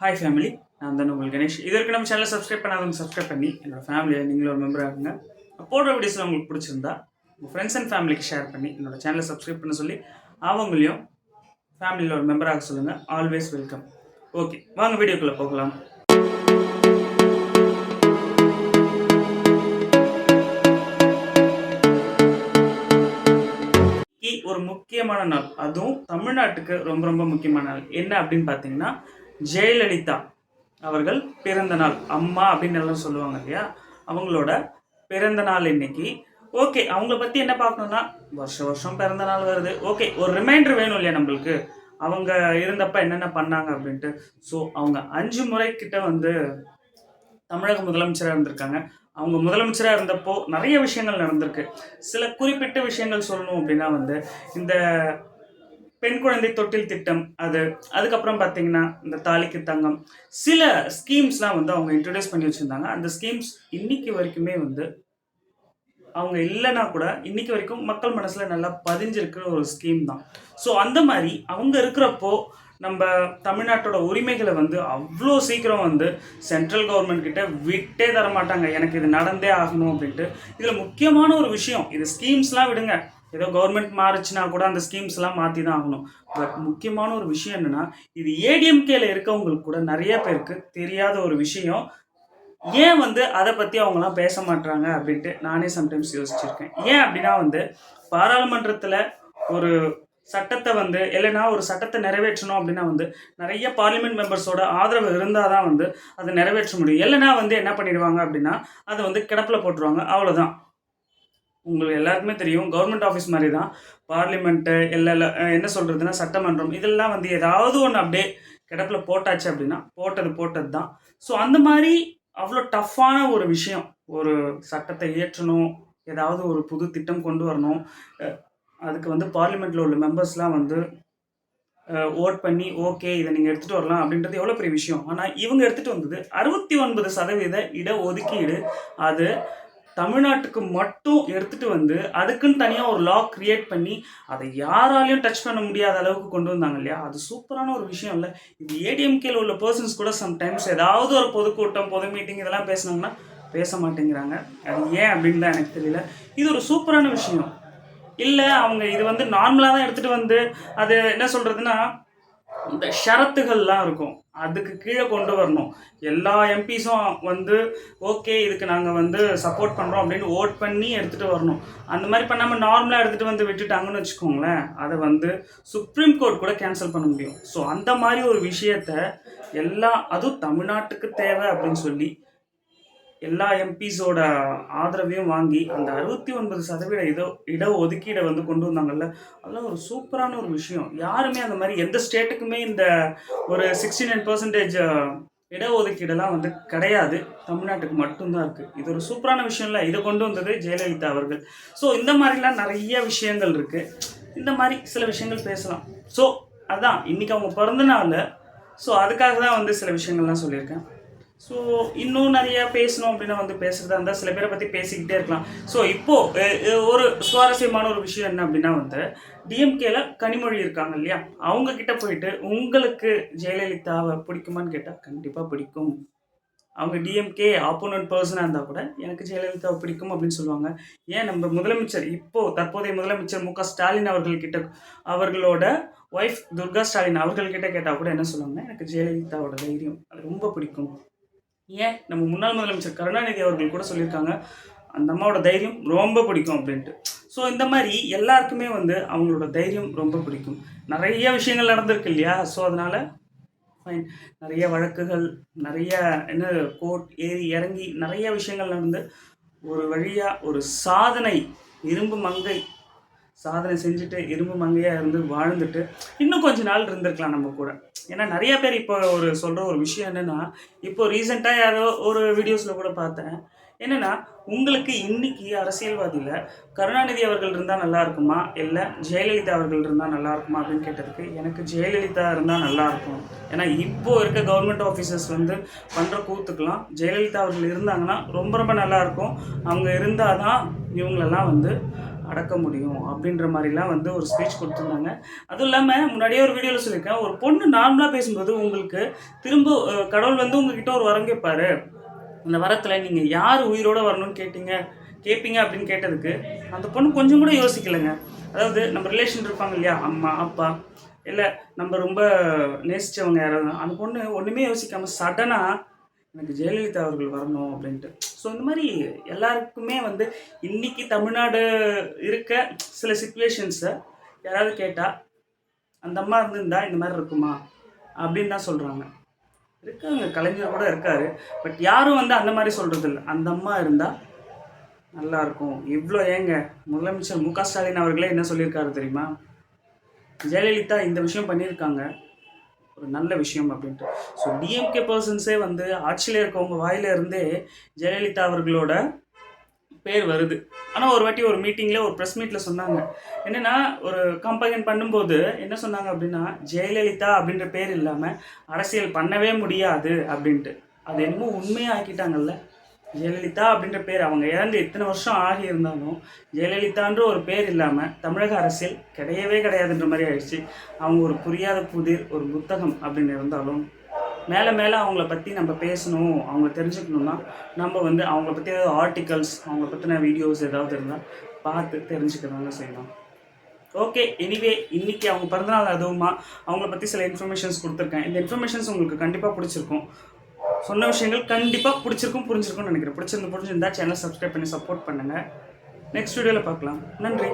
Hi family நான் தான் உங்கள் கணேஷ். இது நம்ம சேனலை சப்ஸ்கிரைப் பண்ணாதவங்க சப்ஸ்கிரைப் பண்ணி என்னோட ஃபேமிலியை நீங்களும் ஒரு மெம்பர் ஆகுங்க போடுற வீடியோஸில் உங்களுக்கு பிடிச்சிருந்தா உங்கள் ஃப்ரெண்ட்ஸ் அண்ட் ஃபேமிலிக்கு ஷேர் பண்ணி என்னோட சேனலை சப்ஸ்கிரைப் பண்ண சொல்லி அவங்களையும் ஃபேமிலியில் ஒரு மெம்பராக சொல்லுங்கள் ஆல்வேஸ் வெல்கம் ஓகே வாங்க வீடியோக்குள்ளே போகலாம். ஒரு முக்கியமான நாள். அதுவும் தமிழ்நாட்டுக்கு ரொம்ப ரொம்ப முக்கியமான நாள். என்ன அப்படின்னு பார்த்தீங்கன்னா ஜெயலலிதா அவர்கள் பிறந்த நாள் அம்மா அப்படின்னு எல்லாம் சொல்லுவாங்க இல்லையா? அவங்களோட பிறந்த நாள் இன்னைக்கு. ஓகே அவங்கள பற்றி என்ன பார்க்கணும்னா வருஷம் வருஷம் பிறந்த நாள் வருது. ஓகே ஒரு ரிமைண்டர் வேணும் இல்லையா நம்மளுக்கு? அவங்க இருந்தப்ப என்னென்ன பண்ணாங்க அப்படின்ட்டு. ஸோ அவங்க அஞ்சு முறை கிட்ட வந்து தமிழக முதலமைச்சராக இருந்திருக்காங்க. அவங்க முதலமைச்சராக இருந்தப்போ நிறைய விஷயங்கள் நடந்திருக்கு. சில குறிப்பிட்ட விஷயங்கள் சொல்லணும் அப்படின்னா வந்து இந்த பெண் குழந்தை தொட்டில் திட்டம் அது அதுக்கப்புறம் பார்த்தீங்கன்னா இந்த தாலிக்கு தங்கம். சில ஸ்கீம்ஸ்லாம் வந்து அவங்க இன்ட்ரடியூஸ் பண்ணி வச்சுருந்தாங்க. அந்த ஸ்கீம்ஸ் இன்னைக்கு வரைக்குமே வந்து அவங்க இல்லைன்னா கூட இன்னைக்கு வரைக்கும் மக்கள் மனசில் நல்லா பதிஞ்சிருக்கிற ஒரு ஸ்கீம் தான். ஸோ அந்த மாதிரி அவங்க இருக்கிறப்போ நம்ம தமிழ்நாட்டோட உரிமைகளை வந்து அவ்வளோ சீக்கிரம் வந்து சென்ட்ரல் கவர்மெண்ட் கிட்ட விட்டே தர மாட்டாங்க எனக்கு இது நடந்தே ஆகணும் அப்படின்ட்டு. இதில் முக்கியமான ஒரு விஷயம் இது ஸ்கீம்ஸ்லாம் விடுங்க. ஏதோ கவர்மெண்ட் மாறுச்சுன்னா கூட அந்த ஸ்கீம்ஸ்லாம் மாற்றி தான் ஆகணும். பட் முக்கியமான ஒரு விஷயம் என்னென்னா இது ஏடிஎம்கேல இருக்கவங்களுக்கு கூட நிறைய பேருக்கு தெரியாத ஒரு விஷயம். ஏன் வந்து அதை பற்றி அவங்களாம் பேச மாட்டாங்க அப்படின்ட்டு நானே சம்டைம்ஸ் யோசிச்சிருக்கேன். ஏன் அப்படின்னா வந்து பாராளுமன்றத்தில் ஒரு சட்டத்தை வந்து இல்லைன்னா ஒரு சட்டத்தை நிறைவேற்றணும் அப்படின்னா வந்து நிறைய பார்லிமெண்ட் மெம்பர்ஸோட ஆதரவு இருந்தால் தான் வந்து அதை நிறைவேற்ற முடியும். இல்லைன்னா வந்து என்ன பண்ணிடுவாங்க அப்படின்னா அதை வந்து கிடப்பில் போட்டுருவாங்க. அவ்வளோதான் உங்களுக்கு எல்லாருக்குமே தெரியும். கவர்மெண்ட் ஆஃபீஸ் மாதிரி தான் பார்லிமெண்ட்டு எல்லா என்ன சொல்கிறதுனா சட்டமன்றம் இதெல்லாம் வந்து ஏதாவது ஒன்று அப்படியே கிடப்பில் போட்டாச்சு அப்படின்னா போட்டது போட்டது தான் ஸோ அந்த மாதிரி அவ்வளோ டஃப்பான ஒரு விஷயம். ஒரு சட்டத்தை இயற்றணும் ஏதாவது ஒரு புது திட்டம் கொண்டு வரணும். அதுக்கு வந்து பார்லிமெண்ட்டில் உள்ள மெம்பர்ஸ்லாம் வந்து ஓட் பண்ணி ஓகே இதை நீங்கள் எடுத்துகிட்டு வரலாம் அப்படின்றது எவ்வளோ பெரிய விஷயம். ஆனால் இவங்க எடுத்துகிட்டு வந்தது அறுபத்தி ஒன்பது சதவீத இட ஒதுக்கீடு. அது தமிழ்நாட்டுக்கு மட்டும் எடுத்துகிட்டு வந்து அதுக்குன்னு தனியாக ஒரு லா கிரியேட் பண்ணி அதை யாராலையும் டச் பண்ண முடியாத அளவுக்கு கொண்டு வந்தாங்க இல்லையா? அது சூப்பரான ஒரு விஷயம் இல்லை. இது ஏடிஎம்கேல உள்ள பர்சன்ஸ் கூட சம்டைம்ஸ் ஏதாவது ஒரு பொதுக்கூட்டம் பொது மீட்டிங் இதெல்லாம் பேசினாங்கன்னா பேச மாட்டேங்கிறாங்க. அது ஏன் அப்படின்னு தான் எனக்கு தெரியல. இது ஒரு சூப்பரான விஷயம். இல்லை அவங்க இது வந்து நார்மலாக தான் எடுத்துகிட்டு வந்து அது என்ன சொல்கிறதுனா இந்த ஷரத்துகள்லாம் இருக்கும். அதுக்கு கீழே கொண்டு வரணும். எல்லா எம்பிஸும் வந்து ஓகே இதுக்கு நாங்கள் வந்து சப்போர்ட் பண்ணுறோம் அப்படின்னு ஓட் பண்ணி எடுத்துகிட்டு வரணும். அந்த மாதிரி பண்ணாமல் நார்மலாக எடுத்துகிட்டு வந்து விட்டுட்டாங்கன்னு வச்சுக்கோங்களேன் அதை வந்து சுப்ரீம் கோர்ட் கூட கேன்சல் பண்ண முடியும். ஸோ அந்த மாதிரி ஒரு விஷயத்த எல்லா அதுவும் தமிழ்நாட்டுக்கு தேவை அப்படின்னு சொல்லி எல்லா எம்பிஸோட ஆதரவையும் வாங்கி அந்த அறுபத்தி ஒன்பது சதவீத இதோ இட ஒதுக்கீடை வந்து கொண்டு வந்தாங்கல்ல? அதெல்லாம் ஒரு சூப்பரான ஒரு விஷயம். யாருமே அந்த மாதிரி எந்த ஸ்டேட்டுக்குமே இந்த ஒரு சிக்ஸ்டி நைன் பர்சன்டேஜ் இடஒதுக்கீடெல்லாம் வந்து கிடையாது. தமிழ்நாட்டுக்கு மட்டும்தான் இருக்குது இது ஒரு சூப்பரான விஷயம் இல்லை. இதை கொண்டு வந்தது ஜெயலலிதா அவர்கள். ஸோ இந்த மாதிரிலாம் நிறைய விஷயங்கள் இருக்குது இந்த மாதிரி சில விஷயங்கள் பேசலாம். ஸோ அதான். இன்றைக்கி அவங்க பிறந்த நாள். ஸோ அதுக்காக தான் வந்து சில விஷயங்கள்லாம் சொல்லியிருக்கேன். ஸோ இன்னும் நிறைய பேசணும் அப்படின்னா வந்து பேசுகிறதா இருந்தால் சில பேரை பற்றி பேசிக்கிட்டே இருக்கலாம். ஸோ இப்போது ஒரு சுவாரஸ்யமான ஒரு விஷயம் என்ன அப்படின்னா வந்து டிஎம்கேல கனிமொழி இருக்காங்க இல்லையா? அவங்க கிட்ட போயிட்டு உங்களுக்கு ஜெயலலிதாவை பிடிக்குமான்னு கேட்டால் கண்டிப்பாக பிடிக்கும். அவங்க டிஎம்கே ஆப்போனன்ட் பர்சனாக இருந்தால் கூட எனக்கு ஜெயலலிதாவை பிடிக்கும் அப்படின்னு சொல்லுவாங்க. ஏன்? நம்ம முதலமைச்சர் இப்போது தற்போதைய முதலமைச்சர் மு க ஸ்டாலின் அவர்கள்கிட்ட அவர்களோட ஒய்ஃப் துர்கா ஸ்டாலின் அவர்கள்கிட்ட கேட்டால் கூட என்ன சொல்லுவாங்கன்னா எனக்கு ஜெயலலிதாவோட தைரியம் அது ரொம்ப பிடிக்கும். ஏன்? நம்ம முன்னாள் முதலமைச்சர் கருணாநிதி அவர்கள் கூட சொல்லியிருக்காங்க. அந்த அம்மாவோட தைரியம் ரொம்ப பிடிக்கும் அப்படின்ட்டு. ஸோ இந்த மாதிரி எல்லாருக்குமே வந்து அவங்களோட தைரியம் ரொம்ப பிடிக்கும். நிறைய விஷயங்கள் நடந்திருக்கு இல்லையா? ஸோ அதனால் ஃபைன் நிறைய வழக்குகள் நிறைய என்ன கோர்ட் ஏறி இறங்கி நிறைய விஷயங்கள் நடந்து ஒரு வழியாக ஒரு சாதனை இரும்பு மங்கை சாதனை செஞ்சுட்டு இரும்பு மங்கையாக இருந்து வாழ்ந்துட்டு இன்னும் கொஞ்ச நாள் இருந்திருக்கலாம் நம்ம கூட. ஏன்னா நிறைய பேர் இப்போ ஒரு சொல்கிற ஒரு விஷயம் என்னென்னா இப்போ ரீசெண்டாக யாரோ ஒரு வீடியோஸில் கூட பார்த்தேன். என்னென்னா உங்களுக்கு இன்னைக்கு அரசியல்வாதியில் கருணாநிதி அவர்கள் இருந்தால் நல்லா இருக்குமா? இல்லை ஜெயலலிதா அவர்கள் இருந்தால் நல்லா இருக்குமா அப்படின்னு கேட்டதுக்கு எனக்கு ஜெயலலிதா இருந்தால் நல்லா இருக்கும். ஏன்னா இப்போ இருக்க கவர்மெண்ட் ஆஃபீஸர்ஸ் வந்து பண்ணுற கூத்துக்கெலாம் ஜெயலலிதா அவர்கள் இருந்தாங்கன்னா ரொம்ப ரொம்ப நல்லா இருக்கும். அவங்க இருந்தால் தான் இவங்களெல்லாம் வந்து அடக்க முடியும் அப்படின்ற மாதிரிலாம் வந்து ஒரு ஸ்பீச் கொடுத்துருந்தாங்க. அதுவும் இல்லாமல் முன்னாடியே ஒரு வீடியோவில் சொல்லியிருக்கேன் ஒரு பொண்ணு நார்மலாக பேசும்போது உங்களுக்கு திரும்ப கடவுள் வந்து உங்ககிட்ட ஒரு வரம் கேட்பாரு. அந்த வரத்தில் நீங்கள் யார் உயிரோட வரணும்னு கேட்டீங்க? கேட்பீங்க அப்படின்னு கேட்டதுக்கு அந்த பொண்ணு கொஞ்சம் கூட யோசிக்கலைங்க. அதாவது நம்ம ரிலேஷன் இருப்பாங்க இல்லையா அம்மா அப்பா இல்லை நம்ம ரொம்ப நேசித்தவங்க யாராவது அந்த பொண்ணு ஒன்றுமே யோசிக்காமல் சடனாக எனக்கு ஜெயலலிதா அவர்கள் வரணும் அப்படின்ட்டு. ஸோ இந்த மாதிரி எல்லாருக்குமே வந்து இன்னைக்கு தமிழ்நாடு இருக்க சில சுச்சுவேஷன்ஸை யாராவது கேட்டால் அந்த அம்மா இருந்திருந்தா இந்த மாதிரி இருக்குமா? அப்படின்னு தான் சொல்கிறாங்க இருக்காங்க கலைஞர் கூட இருக்காரு. பட் யாரும் வந்து அந்த மாதிரி சொல்கிறது இல்லை அந்த அம்மா இருந்தால் நல்லாயிருக்கும் இவ்வளோ ஏங்க? முதலமைச்சர் மு க ஸ்டாலின் அவர்களே என்ன சொல்லியிருக்காரு தெரியுமா? ஜெயலலிதா இந்த விஷயம் பண்ணியிருக்காங்க. ஒரு நல்ல விஷயம் அப்படின்ட்டு. ஸோ டிஎம்கே பர்சன்ஸே வந்து ஆட்சியில் இருக்கவங்க வாயிலிருந்தே ஜெயலலிதா அவர்களோட பேர் வருது. ஆனால் ஒரு வாட்டி ஒரு மீட்டிங்கில் ஒரு ப்ரெஸ் மீட்டில் சொன்னாங்க. என்னென்னா ஒரு கம்பைன் பண்ணும்போது என்ன சொன்னாங்க அப்படின்னா ஜெயலலிதா அப்படின்ற பேர் இல்லாமல் அரசியல் பண்ணவே முடியாது அப்படின்ட்டு. அது என்னமோ உண்மையாக ஆக்கிட்டாங்கல்ல. ஜெயலலிதா அப்படின்ற பேர் அவங்க இறந்து எத்தனை வருஷம் ஆகி இருந்தாலும் ஜெயலலிதான்ற ஒரு பேர் இல்லாமல் தமிழக அரசியல் கிடையவே கிடையாதுன்ற மாதிரி ஆயிடுச்சு. அவங்க ஒரு புரியாத புதிர் ஒரு புத்தகம் அப்படின்னு இருந்தாலும் மேலே மேலே அவங்கள பற்றி நம்ம பேசணும் அவங்கள தெரிஞ்சுக்கணுன்னா நம்ம வந்து அவங்கள பற்றி ஏதாவது ஆர்டிகல்ஸ் அவங்கள பற்றின வீடியோஸ் ஏதாவது இருந்தால் பார்த்து தெரிஞ்சுக்கிறதாங்க செய்யலாம் ஓகே எனிவே இன்னைக்கு அவங்க பிறந்தநாள் அதுவுமா அவங்கள பற்றி சில இன்ஃபர்மேஷன்ஸ் கொடுத்துருக்கேன். இந்த இன்ஃபர்மேஷன்ஸ் உங்களுக்கு கண்டிப்பாக பிடிச்சிருக்கும். சொன்ன விஷயங்கள் கண்டிப்பாக பிடிச்சிருக்கும் புரிஞ்சிருக்கும்னு நினைக்கிறேன். பிடிச்சிருந்து புரிஞ்சிருந்தா சேனல் சப்ஸ்கிரைப் பண்ணி சப்போர்ட் பண்ணுங்கள் நெக்ஸ்ட் வீடியோவில் பார்க்கலாம். நன்றி.